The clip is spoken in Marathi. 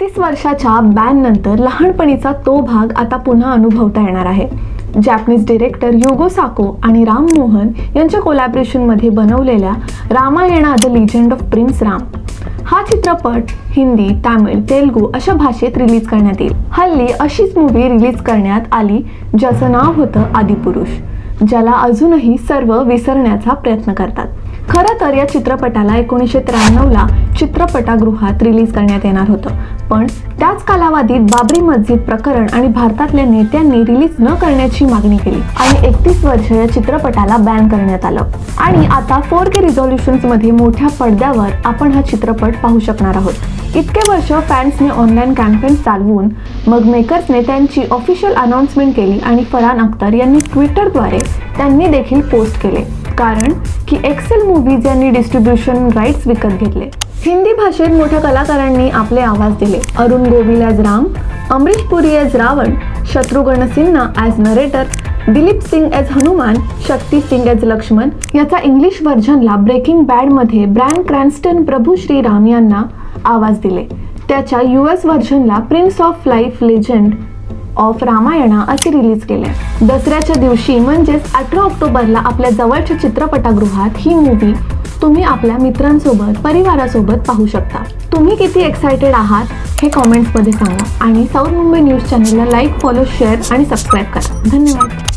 एकतीस वर्षाच्या बॅन नंतर लहानपणीचा तो भाग आता पुन्हा अनुभवता येणार आहे. जॅपनीज डिरेक्टर युगो साको आणि राम मोहन यांच्या कोलॅबरेशनमध्ये बनवलेल्या Ramayana the legend of prince Ram हा चित्रपट हिंदी तामिळ तेलगू अशा भाषेत रिलीज करण्यात येईल. हल्ली अशीच मूवी रिलीज करण्यात आली ज्याचं नाव होतं आदिपुरुष ज्याला अजूनही सर्व विसरण्याचा प्रयत्न करतात. खरं तर या चित्रपटाला एकोणीसशे त्र्याण्णवला चित्रपटागृहात रिलीज करण्यात येणार होतं. पण त्याच कालावधीत बाबरी मस्जिद प्रकरण आणि भारतातल्या नेत्यांनी रिलीज न करण्याची मागणी केली आणि एकतीस वर्ष या चित्रपटाला बॅन करण्यात आलं. आणि आता फोर के मध्ये मोठ्या पडद्यावर आपण हा चित्रपट पाहू शकणार आहोत. इतके वर्ष फॅन्सने ऑनलाईन कॅम्पेन चालवून मग मेकर्सने त्यांची ऑफिशियल अनाउन्समेंट केली आणि फरहान अख्तर यांनी ट्विटरद्वारे त्यांनी देखील पोस्ट केले. कारण की एक्सेल मूवीज यांनी डिस्ट्रीब्युशन राईट्स विकत घेतले. हिंदी भाषेत मोठ्या कलाकारांनी आपले आवाज दिले. Arun Govil as Ram Amrish Puri as Ravan Shatrughan Sinha as narrator Dilip Singh as Hanuman Shakti Singh as Lakshman याचा इंग्लिश व्हर्जनला ब्रेकिंग बॅडमध्ये ब्रँड क्रॅन्स्टन प्रभू श्रीराम यांना आवाज दिले. त्याच्या U S व्हर्जनला prince of life legend of Ramayana असे रिलीज केले दसऱ्याच्या दिवशी म्हणजेच अठरा ऑक्टोबरला आपल्या जवळच्या चित्रपटागृहात ही मूवी तुम्ही आपल्या मित्रांसोबत परिवारासोबत पाहू शकता. तुम्ही किती एक्सायटेड आहात हे कॉमेंट्समध्ये सांगा. आणि साऊथ मुंबई न्यूज चॅनलला लाईक फॉलो शेअर आणि सबस्क्राईब करा. धन्यवाद.